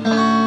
รั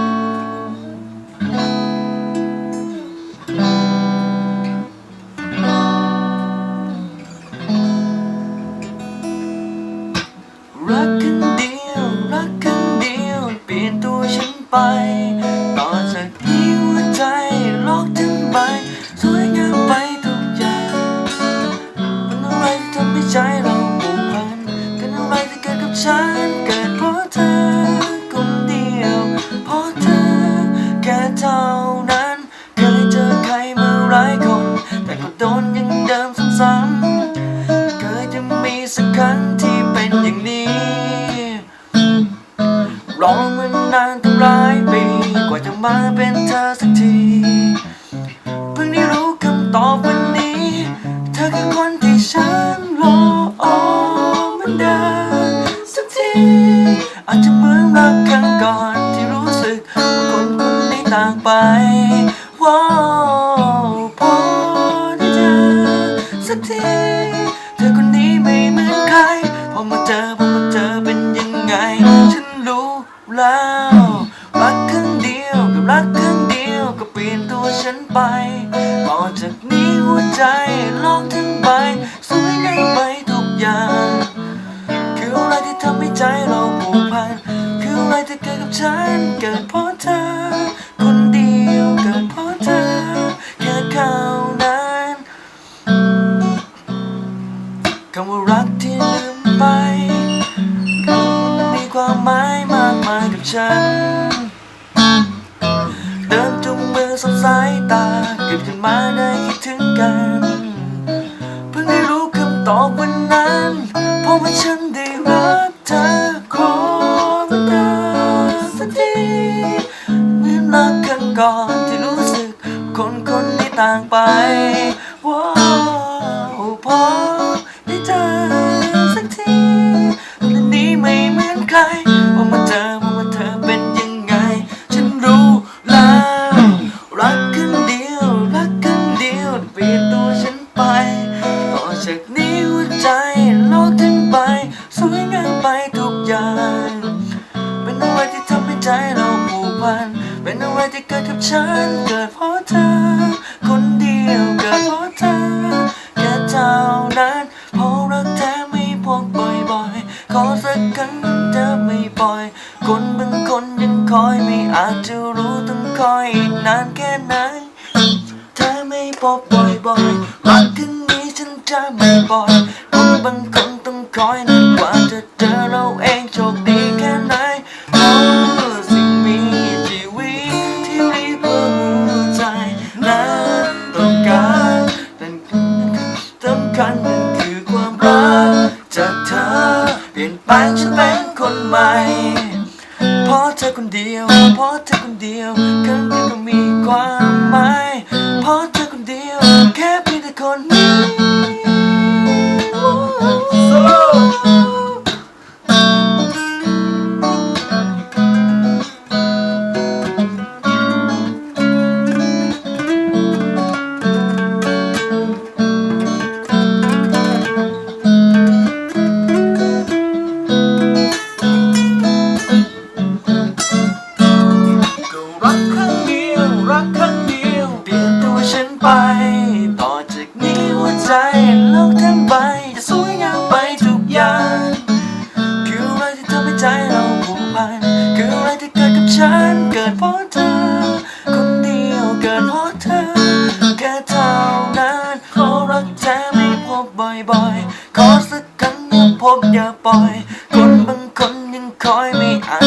รอมานานตั้งหลายปี กว่าจะมาเป็นเธอสักที เพิ่งได้รู้คำตอบวันนี้ เธอคือคนที่ฉันรอเหมือนเดิมสักที อาจจะเหมือนรักครั้งก่อนที่รู้สึกว่าคนคนนี้ต่างไปว้าวพอได้เจอสักที ฉันไป ต่อจากนี้หัวใจโลกทั้งใบ สวยงามไปทุกอย่าง คืออะไรที่ทำให้ใจเราผูกพัน คืออะไรที่เกิดกับฉัน เกิดเพราะเธอ คนเดียวเกิดเพราะเธอ แค่เขานั้นคำว่ารักที่ลืมไป มีความหมายมากมายกับฉัน สองสายตาเกิดขึ้นมาได้คิดถึงกัน เพิ่งได้รู้คำตอบวันนั้น เพราะว่าฉันได้รักเธอขอมาเดินสักทีเหมือนรักครั้งก่อนที่รู้สึกคนคนนี้ต่างไปว้า ใจเราผูกพัน เป็นอะไรที่เกิดกับฉัน เกิดเพราะเธอ คนเดียวเกิดเพราะเธอ แค่เท่านั้นเพราะรักแท้ไม่พบบ่อยๆ ขอสักครั้งเธอไม่ปล่อย คนบางคนยังคอยไม่อาจจะรู้ต้องคอยอีกนานแค่ไหนเธอไม่พบบ่อยๆรักครั้งนี้ฉันจะไม่ปล่อยคนบางคนต้องคอยนานกว่าจะเจอเราเองโชคดีแค่ไหน เปลี่ยนแปลงฉันเป็นคนใหม่เพราะเธอคนเดียวเพราะเธอคนเดียวคำนี้ก็มีความหมายเพราะเธอคนเดียวแค่เพียงแต่คนนี้ ผมอย่าพบอย่าปล่อย คนบางคนยังคอยไม่อาจ